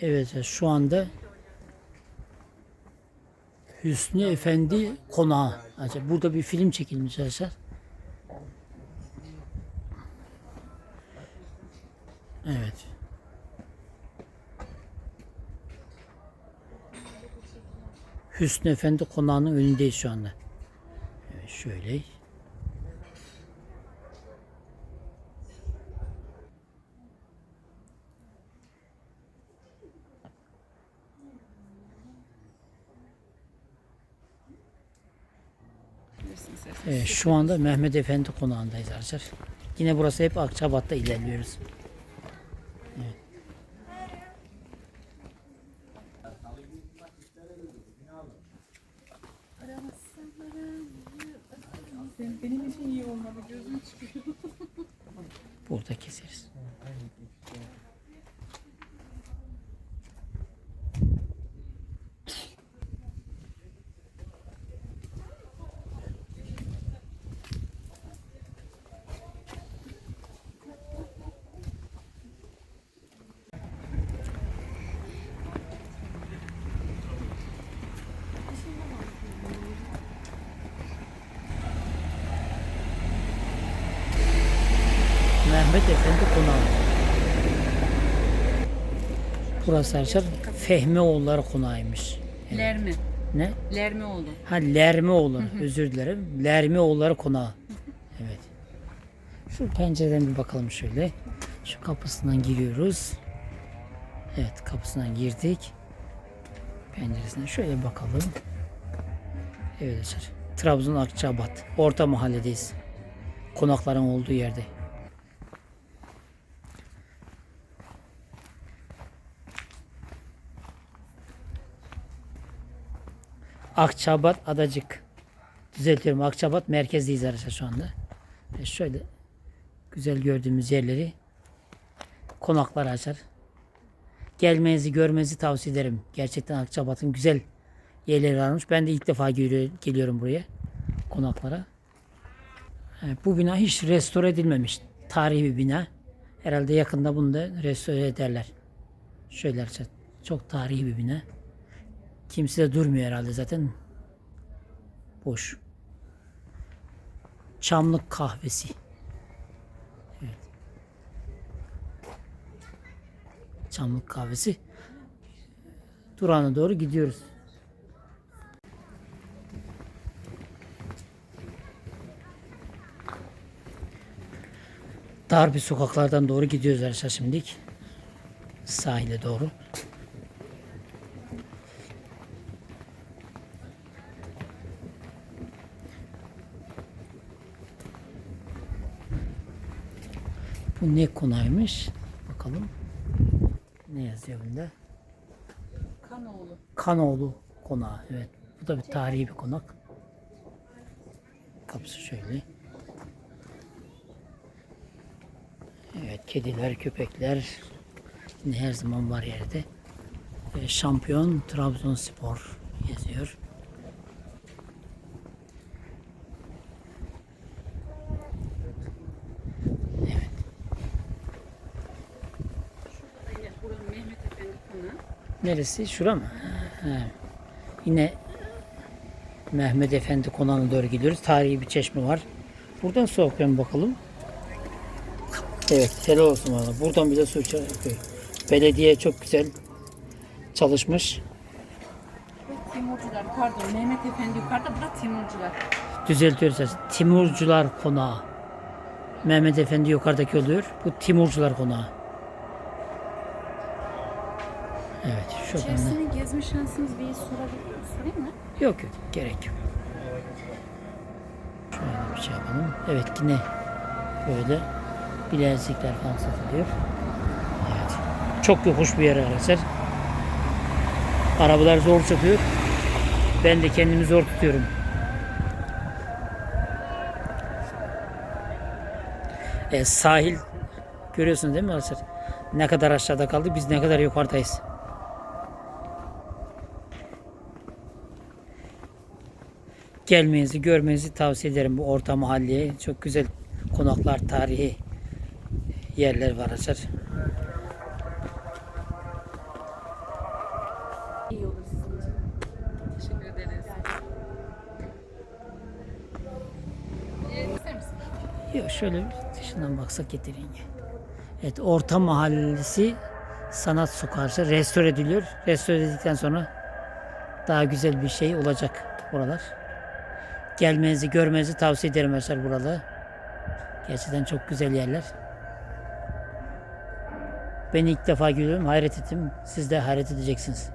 Evet şu anda Hüsnü Efendi konağı. Burada bir film çekilmiş arkadaşlar. Evet. Hüsnü Efendi konağının önündeyiz şu anda. Evet şöyle. Evet, şu anda Mehmet Efendi konağındayız arkadaşlar. Yine burası hep Akçabat'ta ilerliyoruz. Benim için iyi olmadı. Gözüm çıkıyor. Burada keseriz. Mehmet Efendi konağı. Burası arkadaşlar Fehmioğulları konağıymış. Lermi. Ne? Lermioğlu. Ha Lermioğulları. Özür dilerim. Lermioğulları konağı. Evet. Şu pencereden bir bakalım şöyle. Şu kapısından giriyoruz. Evet kapısından girdik. Penceresinden şöyle bakalım. Evet arkadaşlar. Trabzon Akçabat. Orta mahalledeyiz. Konakların olduğu yerde. Akçabat Adacık. Düzeltiyorum. Akçabat merkezdeyiz arkadaşlar şu anda. Ve şöyle güzel gördüğümüz yerleri konaklar açar. Gelmenizi görmenizi tavsiye ederim. Gerçekten Akçabat'ın güzel yerleri varmış. Ben de ilk defa geliyor- geliyorum buraya. Konaklara. Evet, bu bina hiç restore edilmemiş. Tarihi bir bina. Herhalde yakında bunu da restore ederler. Şöyle arkadaşlar, çok tarihi bir bina. Kimse de durmuyor herhalde zaten. Boş. Çamlık kahvesi. Evet. Çamlık kahvesi. Durağına doğru gidiyoruz. Dar bir sokaklardan doğru gidiyoruz arkadaşlar şimdilik. Sahile doğru. Bu ne konaymış? Bakalım. Ne yazıyor bunda? Kanoğlu. Kanoğlu konağı. Evet. Bu da bir tarihi bir konak. Kapısı şöyle. Evet. Kediler, köpekler yine her zaman var yerde. Ee, şampiyon Trabzonspor yazıyor. Evet. Aynen. Buranın Mehmet Efendi konağı. Neresi? Şura mı? Ha. Yine Mehmet Efendi konağına doğru gidiyoruz. Tarihi bir çeşme var. Buradan su akıyor bakalım. Evet, helal olsun valla. Buradan bile su akıyor. Belediye çok güzel çalışmış. Timurcular. Pardon. Mehmet Efendi yukarıda. Bu da Timurcular. Düzeltiyoruz. Timurcular Konağı. Mehmet Efendi yukarıdaki oluyor. Bu Timurcular Konağı. Evet, da. İçerisini gezme şansınız bir sorabilir sorayım mı? Yok yok gerek yok. Şöyle bir şey yapalım. Evet yine böyle bilezikler falan satılıyor. Evet. Çok yokuş bir yer arkadaşlar. Arabalar zor çıkıyor. Ben de kendimi zor tutuyorum. E, sahil görüyorsunuz değil mi arkadaşlar? Ne kadar aşağıda kaldı biz ne kadar yukarıdayız. gelmenizi, görmenizi tavsiye ederim bu orta mahalleye. Çok güzel konaklar, tarihi yerler var açar. İyi Yok şöyle dışından baksak yeter yenge. Evet Orta Mahallesi Sanat Sokağı restore ediliyor. Restore edildikten sonra daha güzel bir şey olacak oralar. Gelmenizi görmenizi tavsiye ederim arkadaşlar burada. Gerçekten çok güzel yerler. Ben ilk defa görüyorum hayret ettim. Siz de hayret edeceksiniz.